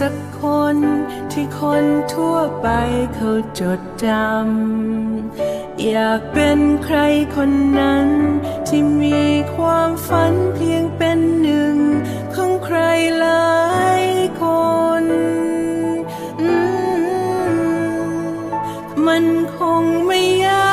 สักคนที่คนทั่วไปเขาจดจำ อยากเป็นใครคนนั้น ที่มีความฝันเพียงเป็นหนึ่ง ของใครหลายคนมันคงไม่ยาก